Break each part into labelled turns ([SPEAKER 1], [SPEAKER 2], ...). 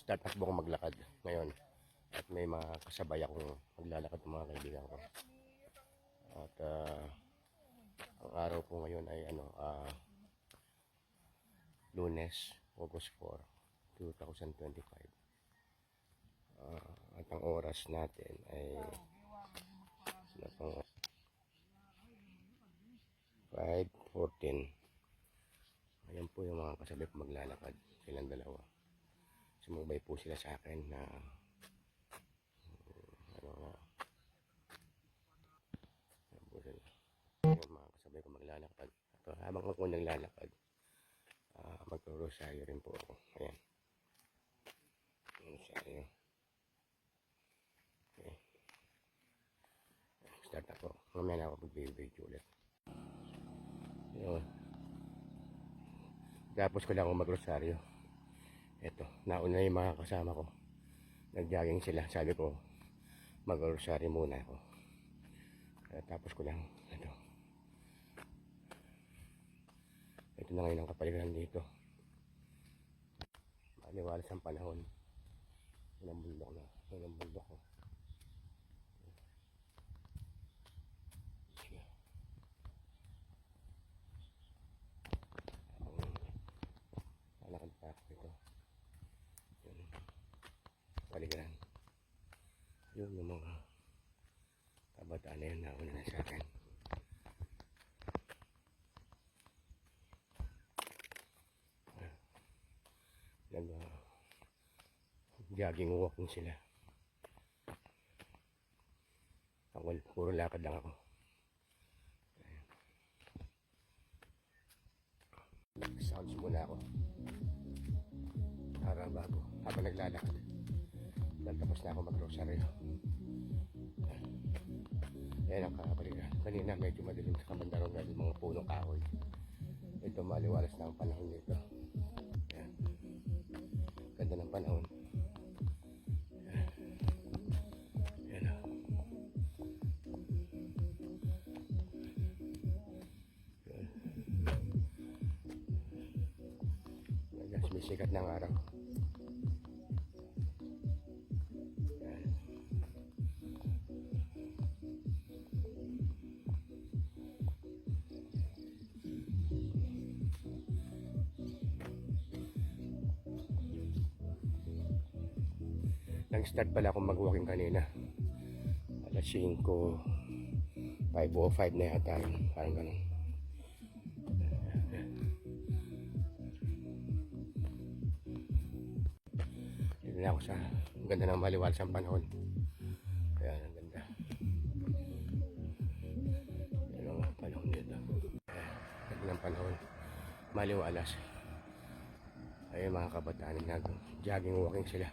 [SPEAKER 1] start takbo ko maglakad ngayon. At may mga kasabay akong maglalakad ng mga kaibigan ko. At ah, ang araw ko ngayon ay ano, ah, Lunes, August 4, 2025. Ah, at ang oras natin ay ano pang 5.14 Ayan po yung mga kasabay ko maglalakad silang dalawa sumubay po sila sa akin na mm, ano sila. Yung mga kasabay ko maglalakad. Ito, habang ako naglalakad uh, magro-rosaryo rin po ako. Ayan. Rosaryo okay start ako. Mamaya na ako mag-video ulit. Yun tapos ko lang ako magrosaryo eto nauna yung mga kasama ko. Nag-jogging sila. Sabi ko magrosaryo muna ako. Tapos ko lang. Ito ito na ngayon ang kapaligiran dito. Maliwalas ang panahon. Yun ang bundok na. Yun ang bundok ko Sige. Ang lalakad pa ako ito yun paligiran yun yung mga kabataan na yun nauna na sa akin. Nag uh, jogging walking sila. Ako puro lakad lang ako. Sounds muna ako. Para bago. Habang naglalakad dahil tapos na ako mag-rosaryo yan ang kakapaligan kanina medyo madilim sa kamandarong dahil mga punong kahoy ito maliwalas na ang panahon nito yan ganda ng panahon sumisikat ng araw Nag-start pala akong mag-walking kanina. Alas 5, 5.05 na yata yun. Parang ganun. Dito na ako sa ang ganda ng maliwalas ang panahon. Kaya ang ganda. Yan ang panahon dito. Ayan, Ganda ng panahon. Maliwalas. Ayun mga kabataan nag jogging walking sila.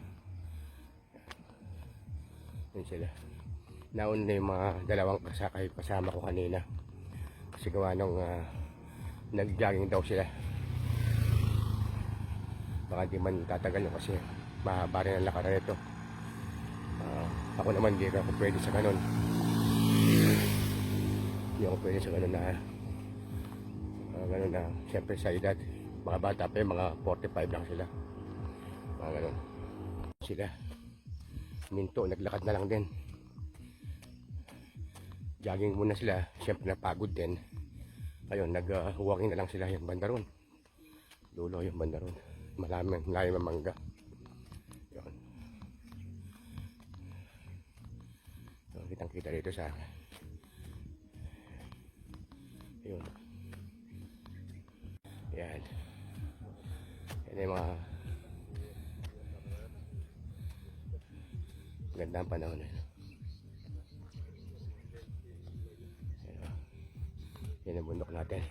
[SPEAKER 1] Yun sila. Nauna na yung mga dalawang kasakay kasama ko kanina. Kasi gawa nung ah, nag-jogging daw sila. Baka di man tatagal no kasi mahaba rin ang lakaran nito. Ah, ako naman di ako pwede sa ganun. Hindi ako pwede sa ganun na ah, ganun na siyempre sa edad mga bata pa mga 45 lang sila. Mga ganun. Sila. Minto, naglakad na lang din. Jogging muna sila. Siyempre napagod din. Ayun, nag-walking na lang sila yung bandaron. Dulo yung bandaron. Malaming, malayo ng mangga. Yun. So, kitang kita dito sa Ayun. Yan. Yan yung mga Ganda ang panahon eh. Yan, ang bundok natin.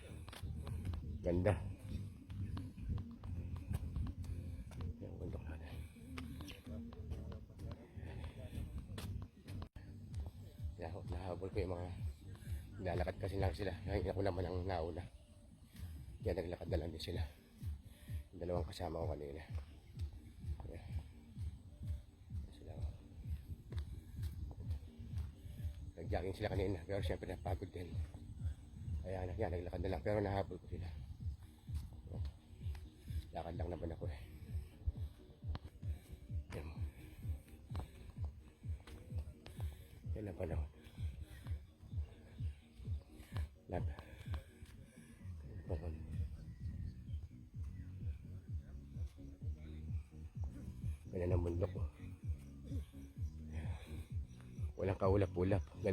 [SPEAKER 1] Ganda. Yan ang bundok natin. Nahu- Nahabol ko yung mga lalakad kasi lang sila. Ngayon ako naman ang nauna. Kaya naglakad na lang din sila. Yung dalawang kasama ko kanina. Nag-jogging sila kanina, pero siyempre napagod din. Kaya na, yan, naglakad na lang, pero nahabol ko sila. Lakad lang naman ako eh.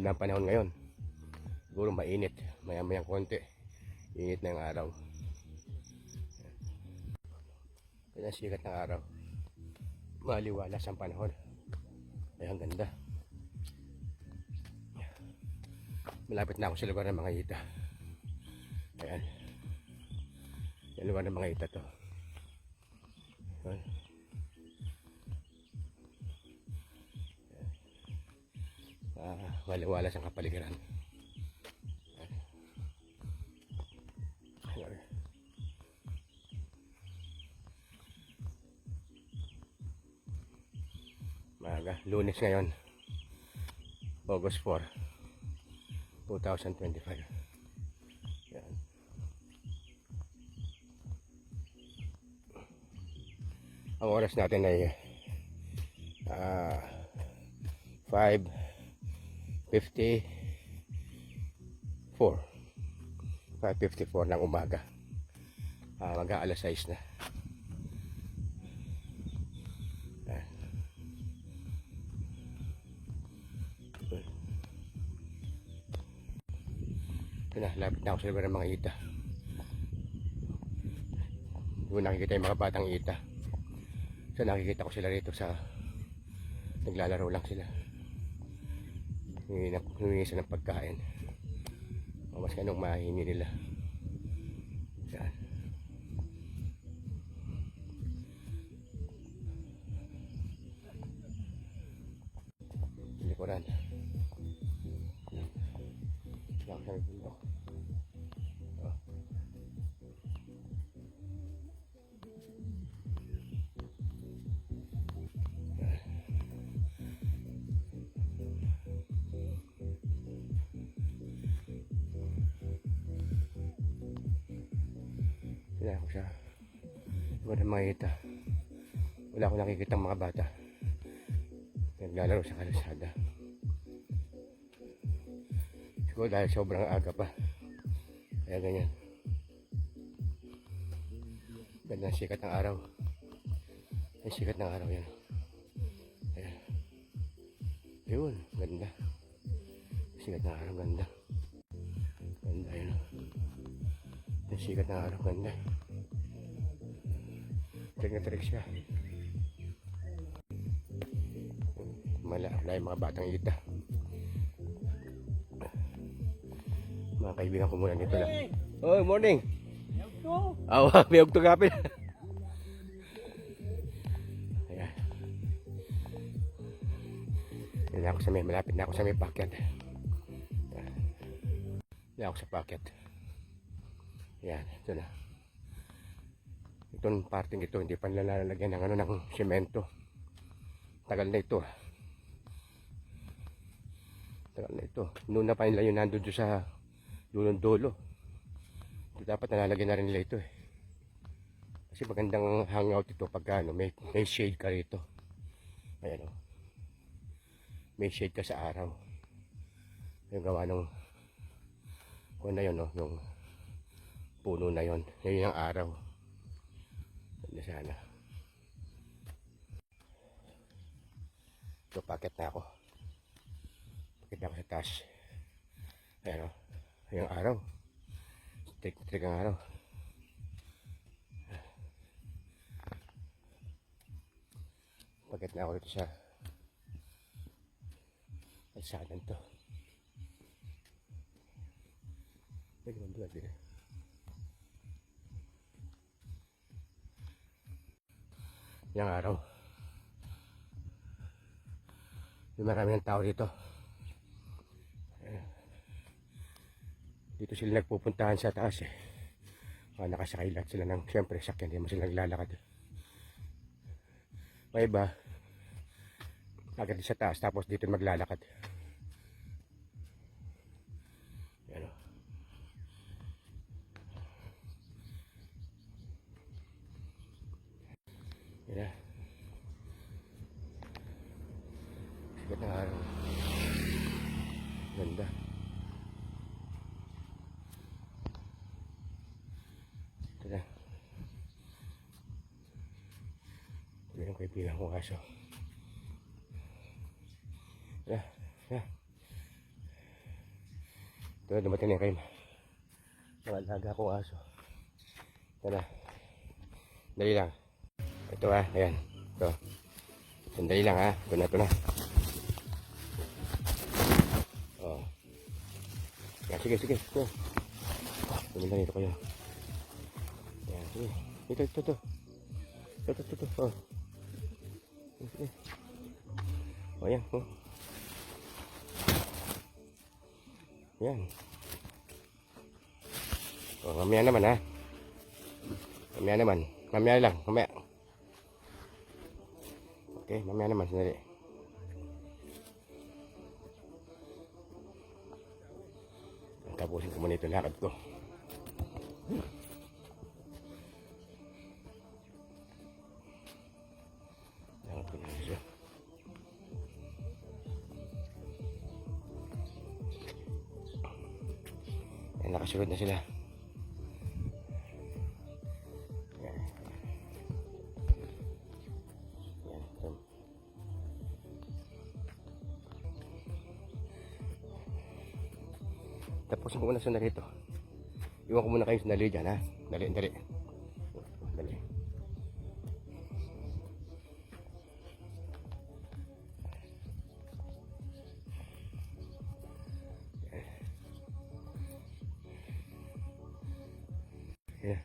[SPEAKER 1] Ganda ang panahon ngayon. Siguro mainit. Maya-mayang konti. Init na yung araw. Kaya sikat ng araw. Maliwalas ang panahon. Ay, ang ganda. Malapit na ako sa lugar ng mga ita. Ayan. Yung lugar ng mga ita to. Ayan. Ah, wala-walas ang kapaligiran. Maaga, lunes ngayon. August 4, 2025. Yan. Ang oras natin ay ah 5.54 5.54 ng umaga. Ah, mag alas 6 na. Ito na, lapit na ako sa lugar ng mga ita. Doon nakikita yung mga batang ita. So nakikita ko sila rito sa naglalaro lang sila. Humingi, na, humingi sila ng pagkain. O mas kanong mahingi nila. Wala ako siya. Wala mga ita. Wala akong nakikita mga bata. Naglalaro sa kalasada. Siguro dahil sobrang aga pa. Kaya ganyan. Ganda ang sikat ng araw. Ang sikat ng araw yan. Ayan. Yun, ganda. Sikat ng araw, ganda. Ganda yun. Ang sikat ng araw, ganda. Trick na trick siya. Mala, wala yung mga batang ita. Mga kaibigan ko muna dito lang. Oh, morning. Aw, may ugtog kapin. Ayan. Yan ako sa may, malapit na ako sa may packet. Yan ako sa packet. Yan, ito na. Itong parting ito, hindi pa nila ng ano ng semento. Tagal na ito. ah. Tagal na ito. Noon na pa nila yung nandun doon sa dulong dulo. Ito dapat nalalagyan na rin nila ito eh. Kasi magandang hangout ito pagka ano, may, may shade ka rito. Ayan o. May shade ka sa araw. Yung gawa ng kung na yun no, yung puno na yon. Yun yung araw. Ganda sana. Ito, packet na ako. Packet na ako sa taas. Ayan o. Yung araw. Trik na trik ang araw. Packet na ako dito sa kalsadan to. Pwede man doon din. Yung araw. May marami ng tao dito. Dito sila nagpupuntahan sa taas eh. Ah, nakasakay lahat sila ng, siyempre, sakyan, hindi mo sila naglalakad. May iba, agad sa taas, tapos dito maglalakad. Yan. Sikat ng araw. Ganda. Tara. Ito yung kaibigan kong aso. Tara. Tara. Ito, dumating na kayo. Mga alaga kong aso. Tara. Dali lang. Ito ah, ayan. Ito. Sandali lang ha. Ito na, ito na. Oh. Yan, sige, sige. Sige. Pumunta dito kayo. Yan, sige. Ito, ito, ito. Ito, ito, ito. Oh. Sige. Oh, yan. Oh. Yan. Oh, mamaya naman ha. Mamaya naman. Mamaya lang. Mamaya. Okay, mamaya naman. Sandali. Tapusin ko muna ito lakad ko. Lakad na siya. Ayan, nakasunod na sila. Sandali ito. Iwan ko muna kayo sandali dyan ha. Dali, dali. Dali. Yeah.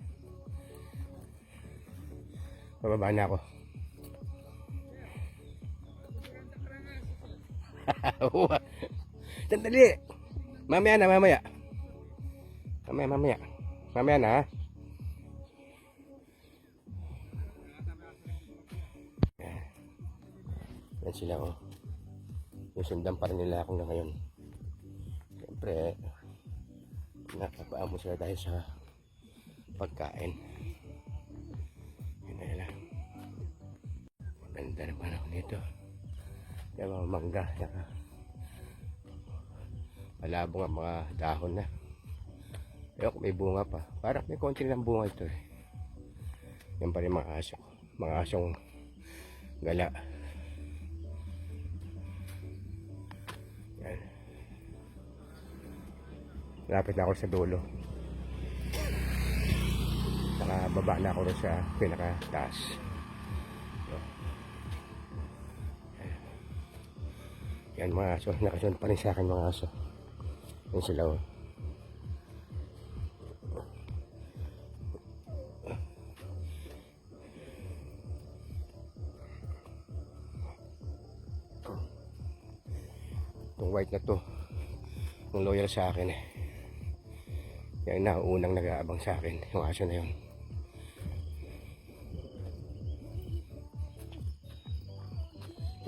[SPEAKER 1] Pababa na ako. Sandali! Mamaya na, mamaya. Mamaya na, ha? Yan. Yan sila, oh. Susundan pa rin nila ako na ngayon. Siyempre, nakapaamo sila dahil sa pagkain. Yun na lang. Maganda na panahon nito. Kaya mga mangga, malabo nga mga dahon na. Ayok, may bunga pa. Parang may konti lang bunga ito eh. Yan pa rin mga aso. Mga asong gala. Yan. Lapit na ako sa dulo. Nakababa na ako sa pinakataas. Yan mga aso. Nakasunod pa rin sa akin mga aso. Yan sila oh. White na to. Yung loyal sa akin eh. Yan na unang nag-aabang sa akin. Yung aso na yun.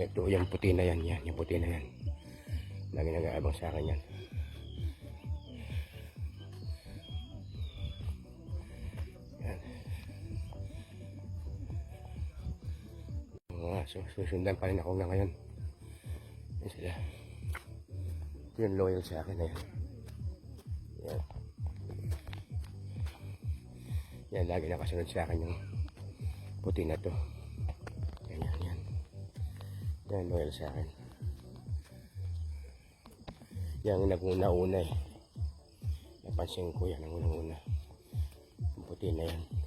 [SPEAKER 1] Ito, yung puti na yan. Yan, yung puti na yan. Lagi nag-aabang sa akin yan. Susundan pa rin ako na ngayon. Yan sila. Yung loyal sa akin na yan. Yan. Yan, lagi nakasunod sa akin yung puti na to. Yan, yan, yan. Yan, loyal sa akin. Yan ang naguna-una eh. Napansin ko yan ang unang-una. Yung puti na. Yan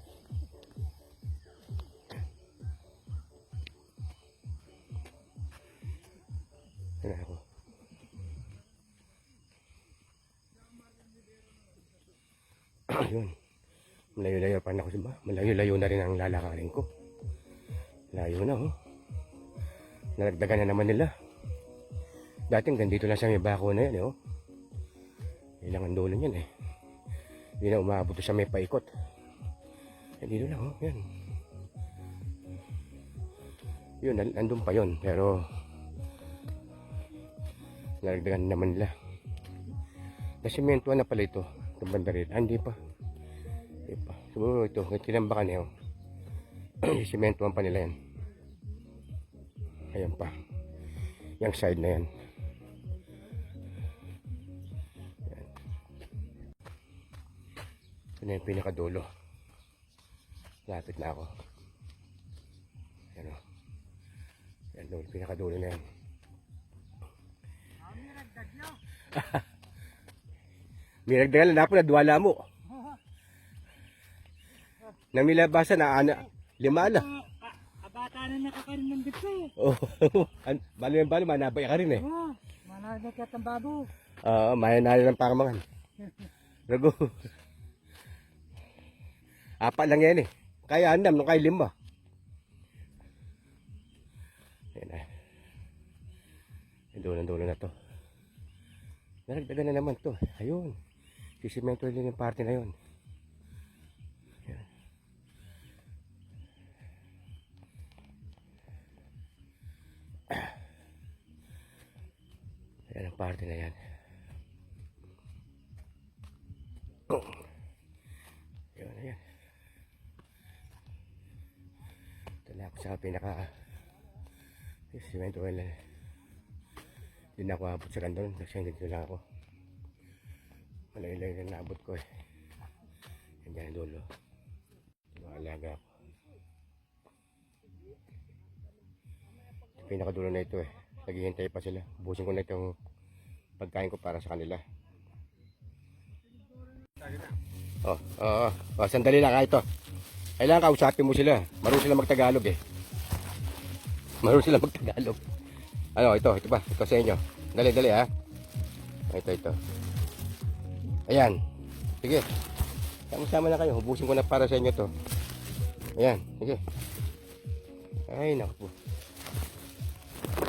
[SPEAKER 1] Malayo-layo pa na ako Malayo-layo na rin ang lalakarin ko. Layo na oh. Nalagdagan na naman nila. Dating ganito lang sa may bako na yan eh oh. Ilang ang dulo niyan eh. Hindi na umabot sa may paikot. Eh, dito lang oh. Yan. Yun, nan- nandun pa yun. Pero nalagdagan na naman nila. Nasimentuan na pala ito. Itong banda rin. Ah, hindi pa. Siguro ito, tinambakan niya. Simentuan pa nila yan. Ayan pa. Yung side na yan. Ito na yung pinakadulo. Lapit na ako. Ayan o. Ayan doon, pinakadulo na yan. Miragdagan na po na duwala mo. Nang milabasa na ana, lima na.
[SPEAKER 2] Kabata na nakakarin ng dito.
[SPEAKER 1] Oh, an- balo yung balo, manabay ka rin eh.
[SPEAKER 2] Oh, mananagat ang babo.
[SPEAKER 1] Oo, mayanari ng pangamangan. Rago. Apat lang yan eh. Kaya andam, nung kay lima. Yan na. Dulo-dulo na to. Naragdagan na naman to. Ayun. Sisimento din yung party na yun. Yan ang party na yan. Yun, ayan. Ito na ako sa pinaka cement oil na. Hindi na ako abot sa kandon kasi dito lang ako. Malaylay na naabot ko eh. Yan dyan dulo. Maalaga ako. Pinakadulo na ito eh. Naghihintay pa sila. Busin ko na itong pagkain ko para sa kanila. Oh, oo. Oh, oh, sandali lang ha ito. Kailangan kausapin mo sila. Marunong sila magtagalog eh. Marunong sila magtagalog. Ano, ito, ito ba? Ito sa inyo. Dali, dali ha. Ito, ito. Ayan. Sige. Sama-sama na kayo. Hubusin ko na para sa inyo to. Ayan. Sige. Ay, naku.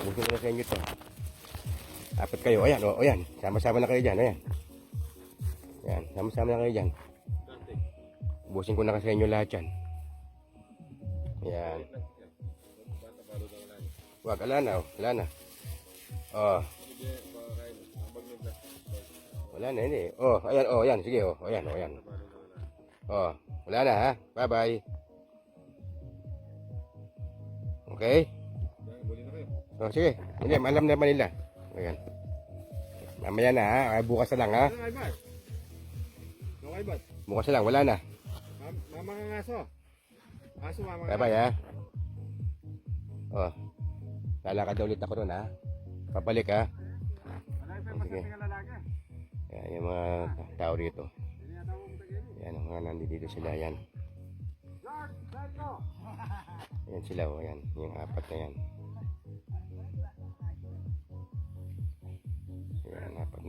[SPEAKER 1] Hubusin ko na sa inyo to. Apat kayo. Ayan, o, ayan. Sama-sama na kayo dyan. Ayan. Ayan. Sama-sama na kayo dyan. Busin ko na kasi inyo lahat yan. Yan. Wag, wala na, oh. wala na. Oh. Wala na, hindi. Oh, ayan, oh, ayan, sige, oh, ayan, oh, ayan. Oh, wala na, ha? Bye-bye. Okay? Oh, sige. Hindi, alam naman nila. Ayan. Mamaya na, ha? Bukas na lang, ha?
[SPEAKER 3] Ano? Ano kay Bas?
[SPEAKER 1] Bukas na lang, wala na.
[SPEAKER 3] Mam mama kang aso. Aso mama
[SPEAKER 1] Bye bye ha. Oh. Lalakad ulit ako doon ha. Pabalik ha. Oh, sige. Yan yung mga tao rito. Yan ang mga nandito sila yan. Yan sila oh. Yan. Yung apat na yan.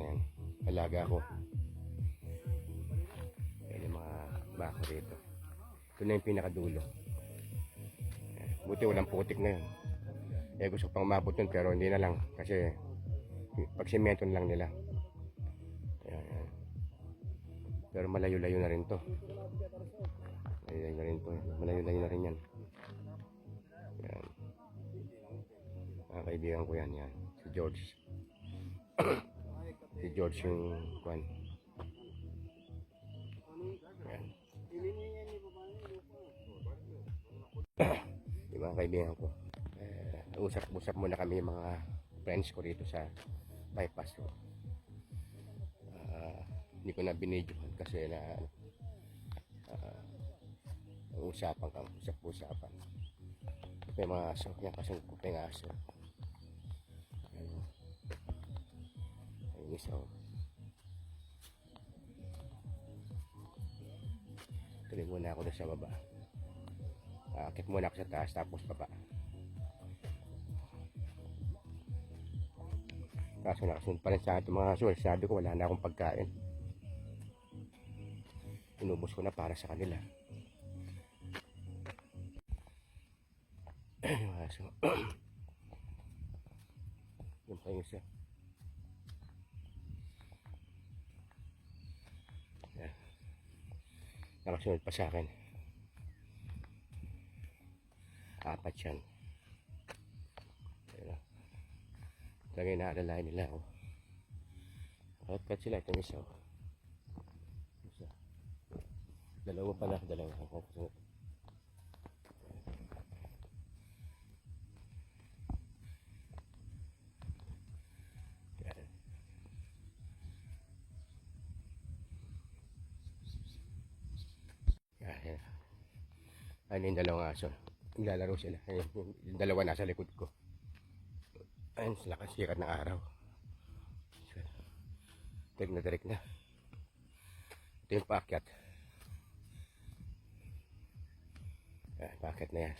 [SPEAKER 1] Yan apat na yan. Alaga ako. Yan yung mga bako rito. Ito na yung pinakadulo. Yan. Buti walang putik na yun. Eh gusto pang mabot yun pero hindi na lang. Kasi pag semento lang nila. Ayan, ayan. Pero malayo-layo na rin to. Malayo-layo na rin to. Malayo-layo na rin yan. Yan. Mga kaibigan ko yan, yan. Si George. si George yung kwan. Yan. Yung mga kaibigan ko. Eh, usap-usap muna kami mga friends ko rito sa bypass ko. Ah, hindi ko na binidyohan kasi na uh, usapan kang usap-usapan. May mga aso. Yan kasi may aso. Isa oh. Tuloy muna ako doon sa baba. Akit muna ako sa taas tapos baba. Kaso nakasunod pa rin sa ating mga aso. Sabi ko wala na akong pagkain. Inubos ko na para sa kanila. Aso. Yung pa yung isa. Nakasunod pa sa akin. Apat yan. Ayan. Lagay na alalahin nila ako. Kat sila itong isa. oh. Isa. Dalawa pala, dalawa. Ako kasunod. Yan. Ano yung dalawang aso? Naglalaro sila. Ayun, Yung, dalawa nasa likod ko. Ayun, sa lakas sikat ng araw. Tirik na tirik na. Ito yung paakyat. Ayan, paakyat na yan.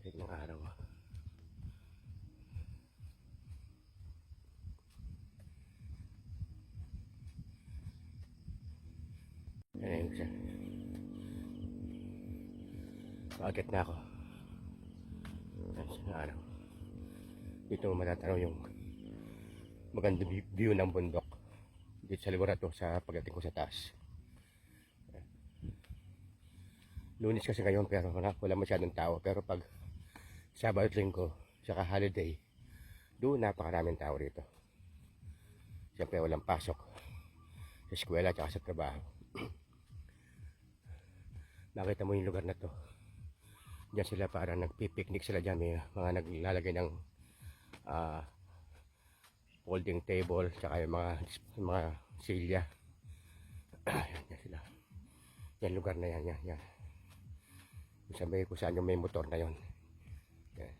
[SPEAKER 1] Tirik ng araw. ah. Ayun siya. Paakyat na ako. Ayun siya, araw. Dito mo matatanaw yung magandang vi- view ng bundok. Dito sa na to, sa pagdating ko sa taas. Lunis kasi ngayon pero wala, wala masyadong tao. Pero pag Sabado at Linggo, saka holiday, doon napakaraming tao rito. Siyempre walang pasok sa eskwela at sa trabaho. Nakita mo yung lugar na to. Diyan sila para nagpipiknik sila dyan. May mga naglalagay ng ah, folding table tsaka yung mga, mga silya. yan, yan sila. Yan lugar na yan, yan, yan. Sabi kung saan yung may motor na yon. Yan.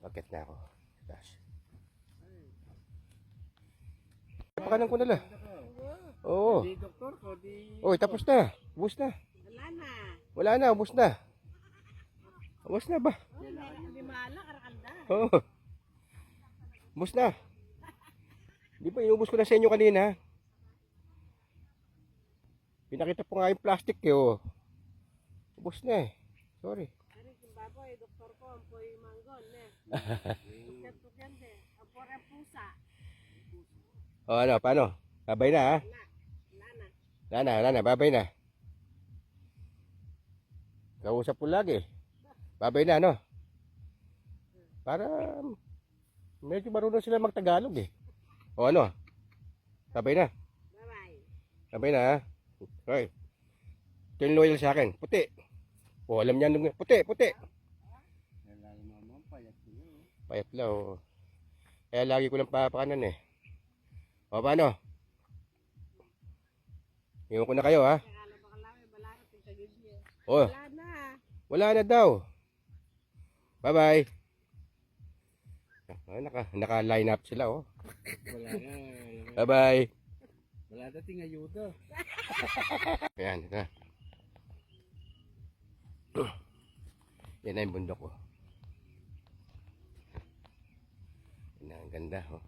[SPEAKER 1] Bakit na ako? Taas. Pakanan ko na lang. Oo.
[SPEAKER 3] Di doktor ko, di...
[SPEAKER 1] Oy, tapos na. Ubus na.
[SPEAKER 4] Wala na.
[SPEAKER 1] Wala na, ubus na. Ubus na ba?
[SPEAKER 4] Hindi maala, karakanda.
[SPEAKER 1] Oo. Ubus na. Di ba, inubos ko na sa inyo kanina. Pinakita po nga yung plastic eh, oh. Ubus na eh. Sorry.
[SPEAKER 4] Ari, Zimbabwe, doktor ko, ang po'y manggon, ne. Tukyat-tukyat, ne. Ang pusa.
[SPEAKER 1] O ano, paano? Babay na ha?
[SPEAKER 4] Wala. Wala na,
[SPEAKER 1] wala na, babay na. Kausap po lagi. Babay na, ano? Para medyo marunong sila magtagalog eh. O ano? Babay na.
[SPEAKER 4] Bye-bye.
[SPEAKER 1] Babay na ha? Hoy. Ito yung loyal sa akin. Puti. O, alam niya nung puti, puti.
[SPEAKER 3] Payat
[SPEAKER 1] lang. Kaya lagi ko lang papakanan eh. O, paano? Iwan ko na kayo ha?
[SPEAKER 4] Kala baka lang, may balarat yung kagibye.
[SPEAKER 1] O,
[SPEAKER 4] Wala na.
[SPEAKER 1] wala na daw. Bye-bye. Ah, naka, naka-line up sila oh.
[SPEAKER 3] Wala na.
[SPEAKER 1] Bye-bye.
[SPEAKER 3] Wala dating ayuda.
[SPEAKER 1] Ayan, ito na. Yan na yung bundok oh. Yan na, ang ganda oh.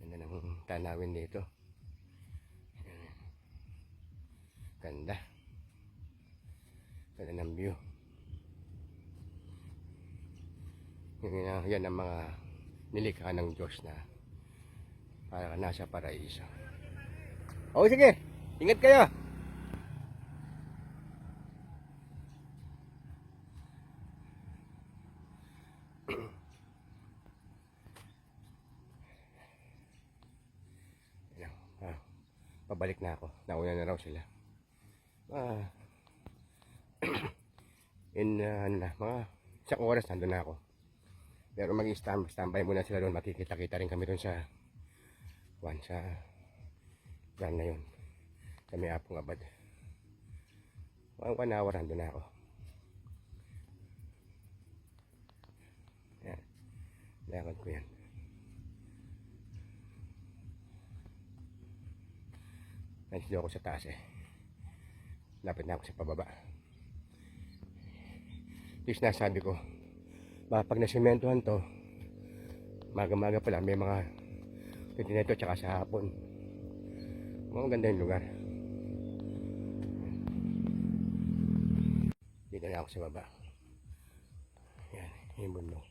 [SPEAKER 1] Ganda ng tanawin dito. Ayan. Ganda. Ganda ng view. Yan, ang- yan ang mga nilikha ng Diyos na para nasa paraiso. O sige, ingat kayo. Ah, pabalik na ako. Nauna na raw sila. Ah, in ah, ano na, mga isang oras nandun na ako. Pero mag-stand standby muna sila doon. Makikita-kita rin kami doon sa one sa yan na yun. Sa may apong abad. One, one hour nandun na ako. Yan. Lakad ko yan. Nandiyo ako sa taas eh. Lapit na ako sa pababa. Please nasabi ko, baka pag nasimentohan to, maga-maga pala may mga Pintinito tsaka sa hapon. Mga ganda yung lugar. Dito na ako sa baba. Yan, yung bundok.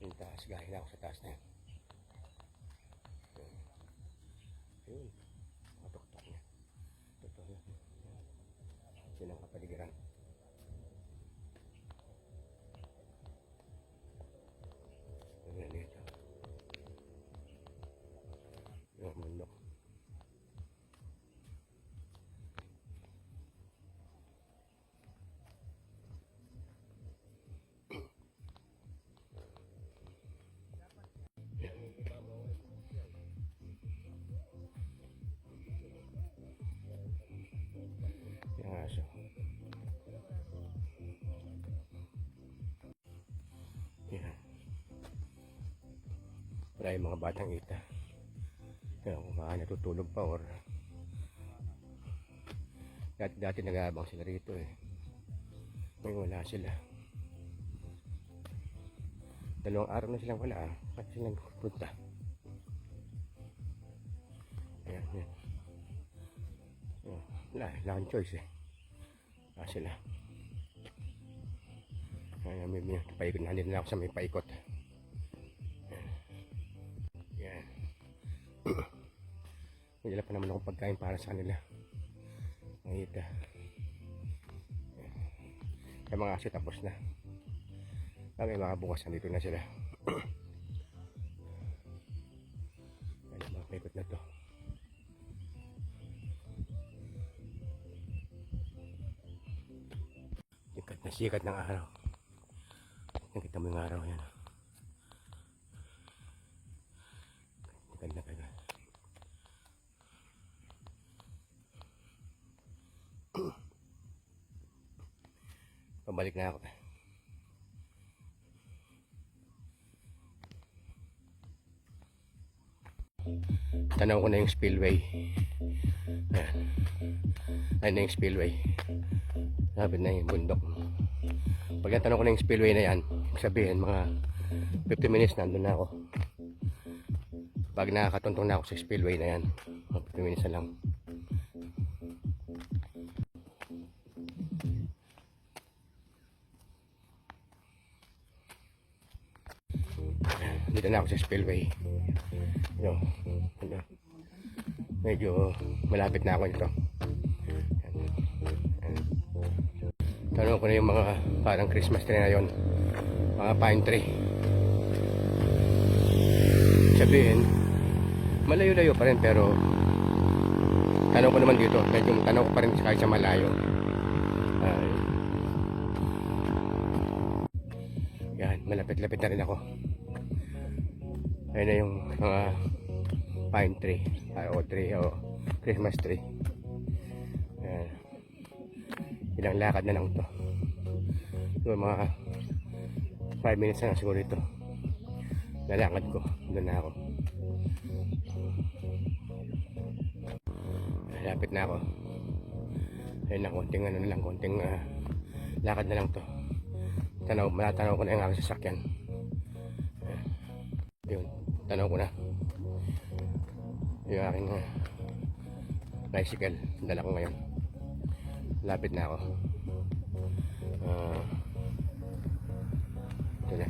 [SPEAKER 1] Yung taas, galing na ako sa taas na. Yun. Wala yung mga batang ita. Kaya kung baka natutulog pa or dati, dati nag-aabang sila rito eh. Ngayon wala sila. Dalawang araw na silang wala ah. Kasi silang punta. Ayan, ayan. Wala, wala kang choice eh. Ah, sila. Ayan, may, may paikot. Nandito na ako sa may paikot. Naman akong pagkain para sa kanila. Nakita. Sa mga aso tapos na. Kami mga bukas nandito na sila. Ayan, mga paikot na to. Sikat na sikat ng araw. Nakita mo yung araw yan. Sikat Pabalik na ako. Tanaw ko na yung spillway. Ayan. Ayan yung spillway. Sabi na yung bundok. Pag natanong ko na yung spillway na yan, sabihin mga 50 minutes nandun na ako. Pag nakakatuntong na ako sa spillway na yan, mga 50 minutes na lang. Dito na ako sa spillway. Yo, ano, medyo malapit na ako nito. Tanong ko na yung mga parang Christmas tree na yon. Mga pine tree. Sabihin, malayo-layo pa rin pero tanong ko naman dito, medyo tanong ko pa rin kahit sa malayo. Ay. yan, malapit-lapit na rin ako. Ayun na yung mga pine tree, ah, o tree, o Christmas tree. Yan ilang lakad na lang to. So mga 5 minutes na siguro ito. Lalakad ko. Doon na ako. Lapit na ako. Ayun na konting ano na lang konting ah, lakad na lang to. Tanaw malatanaw ko na yung aking sasakyan. Ayan. yun tanaw ko na. Yung aking ah, bicycle. Dala ko ngayon. Lapit na ako. Ah, ito na.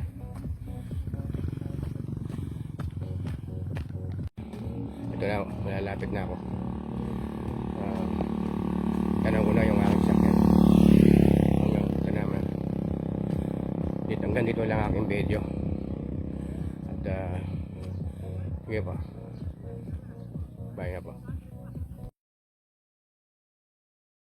[SPEAKER 1] Ito na malalapit na ako. Uh, tanong ko na yung aking sakyan. Hanggang ito naman dito, hanggang dito lang aking video. At uh, sige pa bye na po